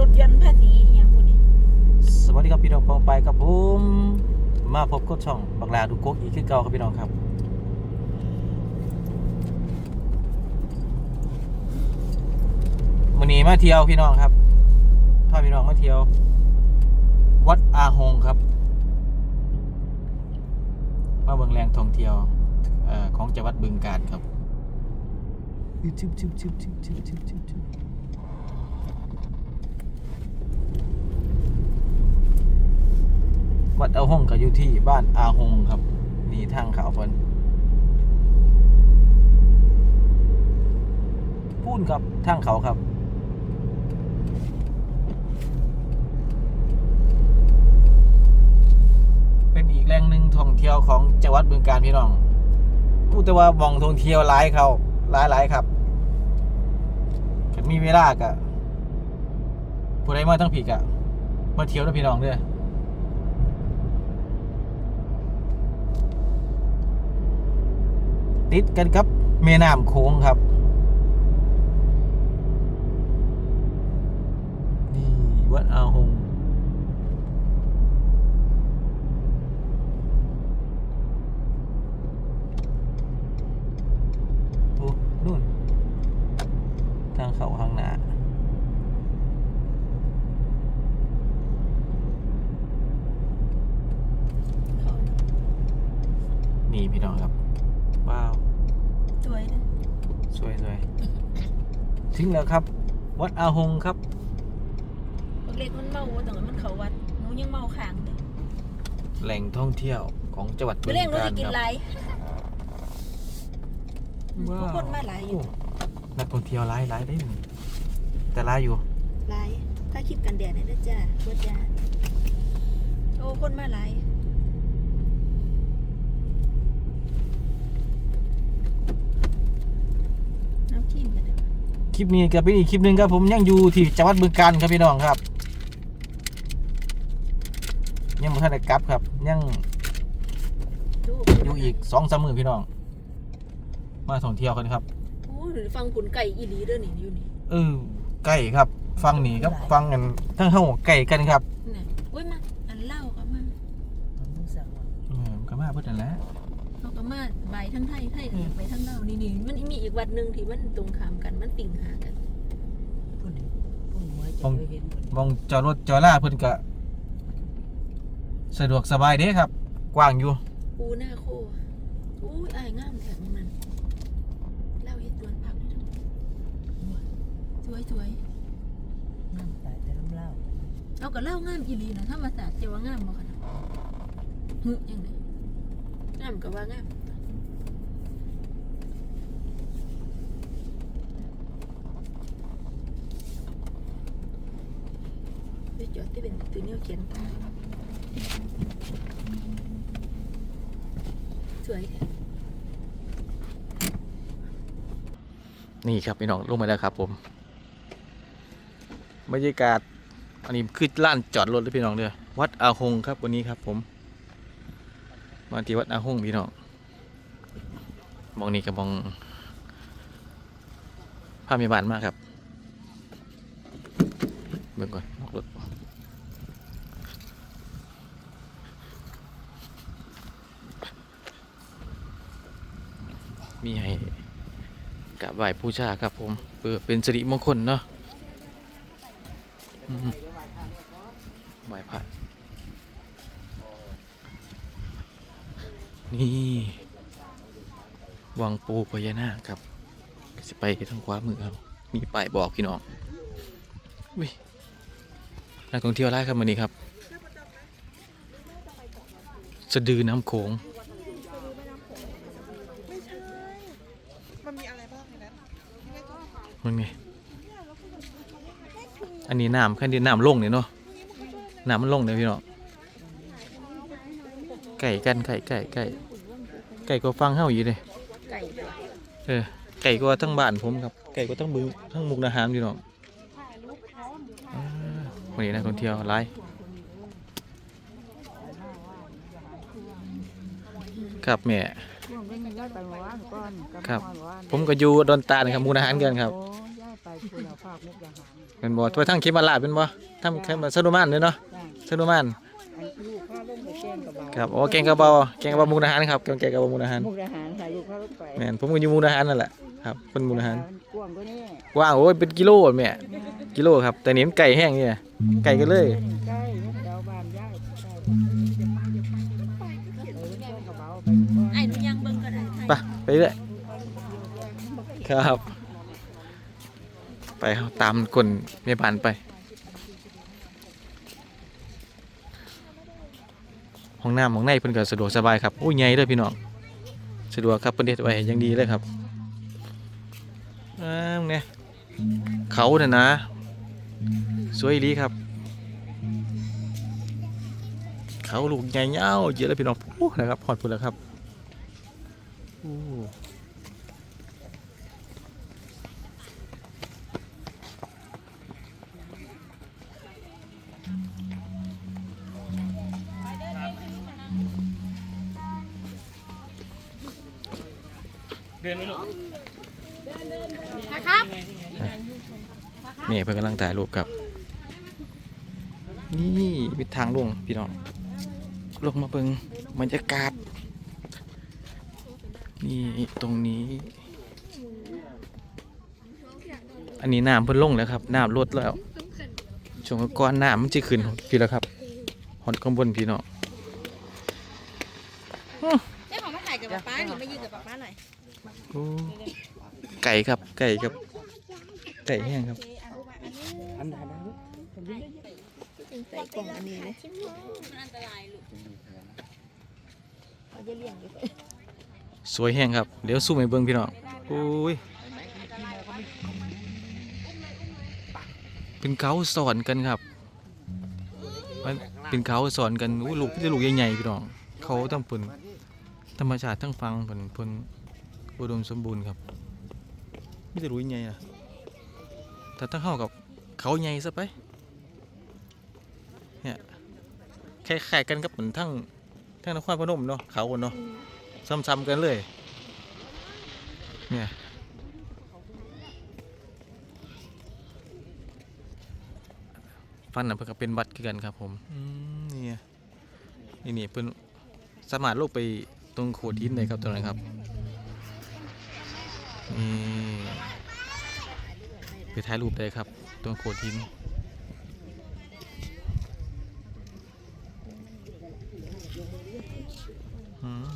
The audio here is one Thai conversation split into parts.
รถยนต์ภาษีอหย่างพวกนี้สวัสดีครับพี่น้องปองไปกับผมมาพบกับช่องบักลาดูกกอีกขึ้นเก่าครับพี่น้องครับวันนี้มาเที่ยวพี่น้องครับพาพี่น้องมาเที่ยว วัดอาหงครับมาเบิ่งแหล่งท่องเที่ยวเอ่อของจังหวัดบึงกาฬครับชึบชึบชึบชึบชึบชึบชึบชึบ วัดอาหงก็อยู่ที่บ้านอาหงครับ นี่ทางเขาเพิ่นพูนครับทางเขาครับเป็นอีกแหล่งหนึ่งท่องเที่ยวของจังหวัดบึงกาฬพี่น้องพูดแต่ว่าบ่องท่องเที่ยวหลายเขาหลายหลายครับมีเวลาก็ผู้ใดมาทั้งผีกะมาเที่ยวนะพี่น้องเด้อ ติดกันครับแม่น้ำโค้งครับนี่วัดอาหงโอ้นู่น ทางเขาข้างหน้า เขา นี่พี่น้องครับ ว้าว สวยนะ สวยสวย ถึงแล้วครับ วัดอาหงครับบักเล็กมันเมาแต่ว่ามันเขาวัดหนูยังเมาค้างเลยแหล่งท่องเที่ยวของจังหวัดบึไม่งเล่นหนูกาฬจะกินครับไรว้าวคนมาหลายอยู่นักท่องเที่ยวหลายหลายได้นี่แต่หลายอยู่หลายถ้าคลิปกันแดดเนี่ยนะจ้าโคตรจ้าโอ้คนมาหลายน้ำจิ้มกันเด้อ คลิปนี้ก็เป็นอีกคลิปหนึ่งครับผมยังอยู่ที่จังหวัดบึงกาฬครับพี่น้องครับ ยังไม่ทันได้กลับครับ ยังดูอยู่อีกสองสามมือพี่น้อง มาท่องเที่ยวกันครับโอ้หรือฟังขุนไก่อีหลีเด้อนี่อยู่นี่เออใกล้ครับ ฟังนี่ครับฟังกันทั้งเข้าใกล้กันครับน่ะอุ้ยมาอันเล่าก็มาเออก็มาเพื่อนนนแหล้วเขาก็ มาใบทั้งไทยไทยก็ไปทั้งเล่านี่นี่มันมีอีกวัดหนึ่งที่มันตรงข้ามกันมันติ่งหากันมองจอดรถจอดล่าเพื่อนก็สะดวกสบายเด้ครับ กว้างอยู่ ปูหน้าโคอุ้ยอายงามแถมมันเล่าเฮ็ดตวนพักนี่สวยสวยเอาก็เล่างามอีหลีนะถ้ามาศาสตร์จะว่างามบ่คะฮึยังไงงามก็ว่างามเดี๋ยวที่เป็นตัวแนวเขียนสวยแท้นี่ครับพี่น้องลงมาแล้วครับ ผมบรรยากาศอันนี้คือล้านจอดรถเลยพี่น้องเด้อวัดอาหงครับวันนี้ครับ ผมมาที่วัดอาหงพี่น้องมองนี่ก็มองภาพมีบานมากครับเบิ่งก่อนนอกรถ มีให้กราบไหว้ผู้ชาครับผมเพื่อเป็นสิริมงคลเนาะไหว้พระนี่ วังปูพญานาคครับจะไปทางขวามือครับ มีป้ายบอกพี่น้องวินักท่องเที่ยวไล่ครับวันนี้ครับ สะดือน้ำโขง มันมีอะไรบ้างในนั้นที่ไม่ต้อง มันไงอันนี้น้ำแค่นี้น้ำลงเนี่ยเนาะน้ำมันลงเนี่ยพี่น้องไก่กันไก่ไก่ไก่ไก่ก็ฟังเฮาอยู่เลยไก่ด้วยเออไก่ก็ทั้งบ้านผมครับ ไก่ก็ทั้งบึงทั้งมุกดาหารพี่น้องอ่าวันนี้นักท่องเที่ยวหลายครับแม่ครับผมก็อยู่ดอนตาลครับมุกดาหารกันครับโอ้ย้ายไปคุณภาพมุกดาหารเป็นบ่ทั่วทั้งเขมราชเป็นบ่ทั้งเขมสนุมานเลยเนาะจ้าสนุมานอันลูกพาลงไปแกงกระเบาครับโอ้เก่งกระเบาเก่งกระเบามุกดาหารครับเก่งกระเบามุกดาหารมุกดาหารค่ะลูกพาลงไปแม่นผมก็อยู่มุกดาหารนั่นแหละครับคนมุกดาหารกว้างกว่านี้กว้างโอ้ยเป็นกิโลอะแม่กิโลครับแต่นี่มันไก่แห้งนี่นะไก่กันเลย ใกล้ ไปไปเรื่อยครับ ไปตามกลเมียบานไป ห้องน้ำห้องในเพิ่นก็สะดวกสบายครับอุ้ยใหญ่เด้อพี่น้องสะดวกครับเพิ่นเฮ็ดไว้อยังดีเลยครับอ้าวเนี่ยเขาเนี่ยนะ สวยอีหลีครับ เขาลูกใหญ่เงาเยอะเลยพี่น้องโอ้นะครับพอดพุ่นแล้วครับ โอ้นี่เพิ่อนกำลังถ่ายรูปครับ นี่วิดทางลงพี่น้อง ลงมาเบิงบรรยากาศ นี่ตรงนี้ อันนี้น้ำเพิ่นลงแล้วครับน้ำลดแล้วช่วงก่อนน้ำมันจะขึ้นพี่แล้วครับหอดข้างบนพี่น้องเจ้าของมาถ่ายกับป๊านี่มายืนกับป๊าหน่อยโอ้ไก่ครับไก่ครับ ไก่แห้งครับอันใดนะลูกใส่กล่องอันนี้เลยมันอันตรายลูก สวยแห้งครับ เดี๋ยวสู้ไปเบิ้งพี่น้องโอ้ยเป็นเขาสอนกันครับมันเป็นเขาสอนกันอุ้ลูกพี่จะลูกใหญ่ๆพี่น้อง เขาต้องเพิ่นธรรมชาติทั้งฟังเพิ่นเพิ่นอุดมสมบูรณ์ครับไม่จะรู้ใหญ่อะแต่ถ้าเข้ากับเขาใหญ่ซะไปเนี่ยคล้ายๆกันกับเหมือนทั้งทั้งนครพนมเนาะเขาเนาะ ซ้ำๆกันเลย เนี่ยฟันน่ะเพิ่นก็เป็นบัตรคือกันครับผมอืมนี่นี่นี่เพิ่นสามารถลงไปตรงโขดหินได้ครับตรงนั้นครับนี่ไปถ่ายรูปได้ครับ ตรงโขดหินอืม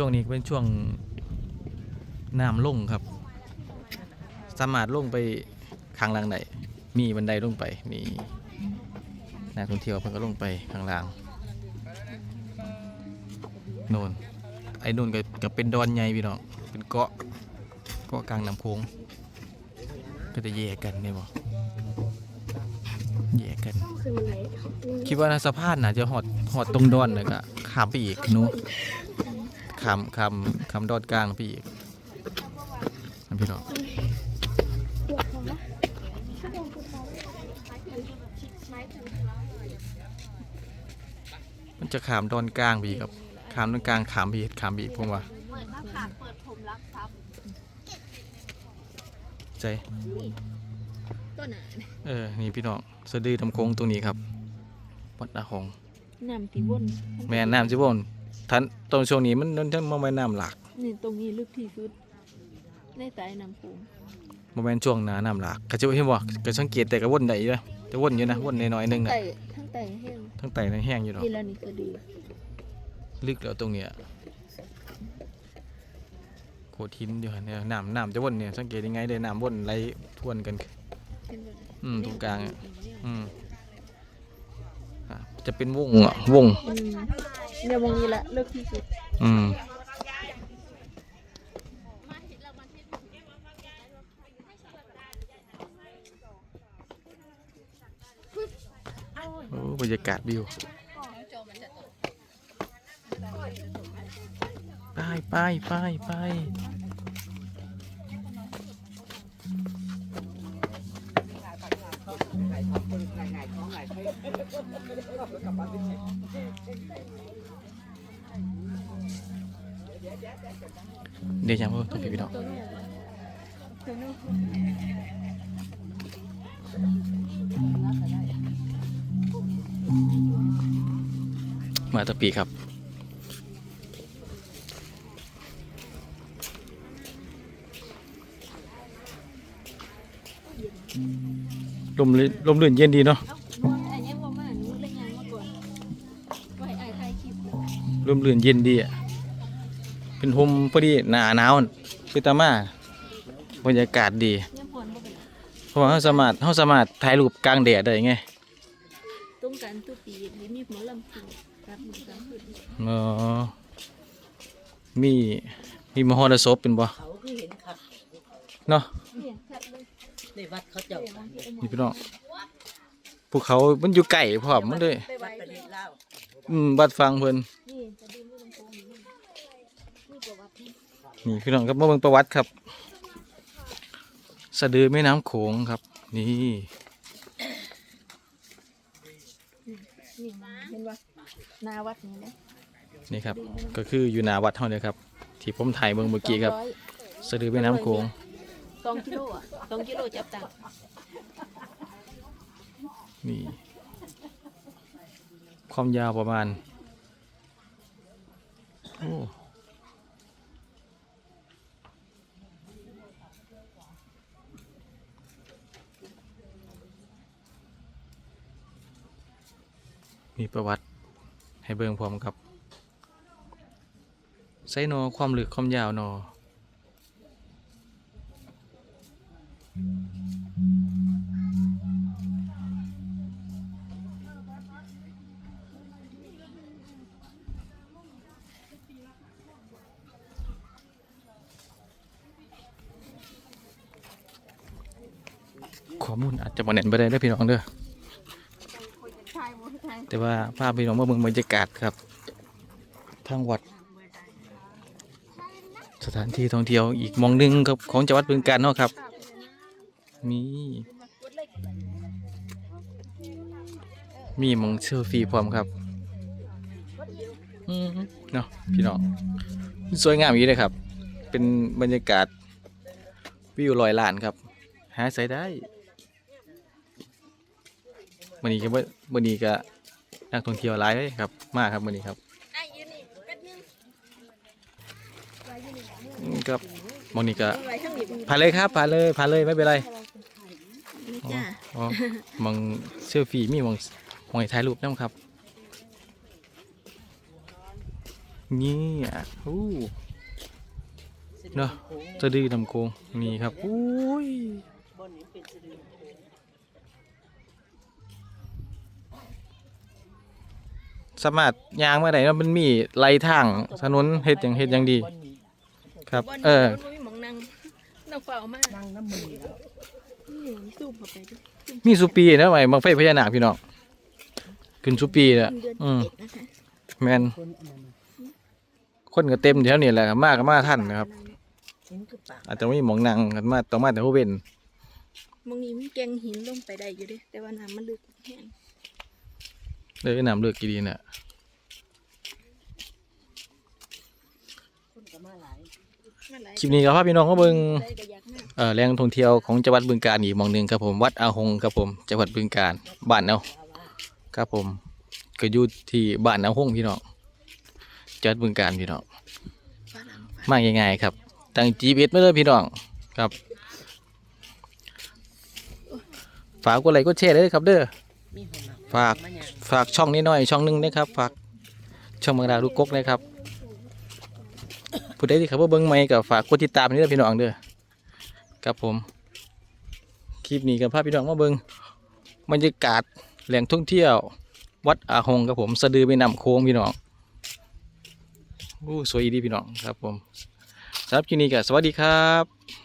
ช่วงนี้เป็นช่วงน้ำลงครับ สามารถลงไปข้างล่างได้มีบันไดลงไปนี่นักท่องเที่ยวเพิ่นก็ลงไปข้างล่างโน่นไอ้นู่นก็ก็เป็นดอนใหญ่พี่น้องเป็นเกาะเกาะกลางน้ำโขงก็จะแยกกันเนี่ยบ่แยกกัน คิดว่านะสะพานน่าจะหอดหอดตรงดอนเลยก็ขามไปอีกหนู้ามขามขามดอนกลางไปอีกนั่นพี่น้องมันจะขามดอนกลางไปอีกครับขามดอนกลางขามไปอีกขามไปอีกผมว่าเปิดหน้าผากเปิดผมรับทรัพย์ใจต้นอะเออ นี่พี่น้องสะดือทำโค้งตรงนี้ครับวัดอาหงน้ำตีวนแม่น้ำจิบอน ทันตรงช่วงนี้มันมันจะมาแม่น้ำหลากนี่ตรงนี้ลึกที่สุดในใต้น้ำโขงมาแม่นช่วงหนาน้ำหลากก็จะเห็นบ่ก็สังเกตแต่ก็วนได้อยู่นะจะวนอยู่นะวนน้อยๆหนึงนะไต่ทั้งไต่แห้งทั้งไตทั้งแห้งอยู่ดอกนี่แล้วนี่ก็ดีลึกแล้วตรงเนี้ยโขดหินอยู่หั่นเนี่ยน้ำน้ำจะวนเนี่ยสังเกตยังไงเลยน้ำวนไหลทวนกันเห็นบ่อืมตรงกลางอะอืมอะจะเป็นวงอะวงอืม เนี่ยมองนี้แหละเลึกที่สุดอืม โอ้บรรยากาศวิวไปไปไปไป เดี๋ยวยังบ่ต้องพี่น้องมาตะปีครับลมลื่นลมลื่นเย็นดีเนาะลมเลยลมลื่นเย็นดีอะ เป็นห่มพอดีหนาหนาวน่ะคือตามาบรรยากาศดียังผ่อนบ่เป็นไรเพราะว่าเขาสามารถเขาสามารถถ่ายรูปกลางแดดได้ไงตรงกันตุปีหรือมีหมอลำพูรับมือกันพูดอ๋อมีมีมหรสพเป็นบ่เขาคือเห็นครับเนาะเห็นชัดเลยในวัดเขาเจ้าบางทีไอ้หมอนี่พี่น้องภูเขา มันอยู่ไกลพร้อมมันเลยไปไว้วัดประเทศลาวอืมบัดฟังเพิ่น นี่จะดูเรื่องโกงนี่นี่ประวัตินี่ นี่พี่น้องครับมาเบิ่งประวัติครับ สะดือแม่น้ำโขงครับ นี่นี่เห็นว่านาวัดนี่นะนี่ครับ ก็คืออยู่หน้าวัดเฮาเนี่ยครับ ที่ผมถ่ายเบิ่งเมื่อกี้ครับสองอยสะดือแม่น้ำโขงสองกิโลอะสองกิโลจับตังค์นี่ ความยาวประมาณ โอ้ มีประวัติให้เบิ่งพร้อมครับไซโนอความลึกความยาวนอข้อมูลอาจจะบ่แน่นไปได้เด้อพี่น้องเด้อ ว่าภาพพี่น้องมาเบิ่งบรรยากาศครับ ทางวัด สถานที่ท่องเที่ยวอีกมองหนึงครับของจังหวัดบึงกาฬเนาะครับ มีมีมองเซลฟี่พร้อมครับอืมเนาะพี่น้องสวยงามอย่างนี้เลยครับ เป็นบรรยากาศวิวลอยล้านครับ หาใส่ได้วันนี้ก็บ่วันนี้ก็ นักท่องเที่ยวหลายเลยครับ มากครับวันนี้ครับอืมครับวันนี้ก็ผ่านเลยครับผ่านเลยผ่านเลยไม่เป็นไรนี่จ้าอ๋อมองเซลฟี่มีมองมองให้ถ่ายรูปน้ำครับนี่อะอู้เนอะสะดือดำโคงนี่ครับอุ้ย สะดือสามารถยางมาได้เนาะมันมีไหลทางถนนเฮ็ดอย่างเฮ็ดอย่างดีบนนี้ครับบ่นเออบ่มีหมองนั่งนั่งเฝ้ามานั่งน้ำมือแล้วนี่ซูมเข้าไปดิมีสุปีนะไว้บังไฟพญานาคพี่น้องขึ้นสุปีน่ะเดือนอืมเจ็ดนะคะแม่นคนอันนั้นน่ะคนก็เต็มแถวนี้แหละครับมาก็มาท่านนะครับ เห็นคือปากอาจจะไม่มีหมองนั่งกันมาต้องมาแต่หัวเว้นมองนี้มีแกงหินลงไปได้อยู่เด้แต่ว่าน้ำมันลึกแห้ง เลยน้ำเลือกกี่ดีน่ะคนก็มาหลายคลิปนี้ก็พาพี่น้องมาเบิงได้ก็เอ่อแหล่งท่องเที่ยวของจังหวัดบึงกาฬอีกมองหนึ่งครับผมวัดอาหงครับผมจังหวัดบึงกาฬบ้านเนาะครับผมก็อยู่ที่บ้านอาหงพี่น้องจังหวัดบึงกาฬพี่น้องฝรั่งมาง่ายๆครับตั้ง GPS มาเลยพี่น้องครับ ฝากกดไลค์กดแชร์เลยครับเด้อ ฝากฝากช่องนี้หน่อยช่องหนึงนะครับฝากช่องบางดาลูกกกนะครับผู้ใดที่ขาว่าเบิ้งใหม่ก็ฝากกดติดตามนี่เด้อพี่น้องเด้อครับผมคลิปนี้กับภาพพี่น้องมาเบิ้งบรรยากาศแหล่งท่องเที่ยว วัดอาหงครับผมสะดือไปนำโค้งพี่น้องอู้สวยดีพี่น้องครับผมสำหรับคลิปนี้ก็สวัสดีครับ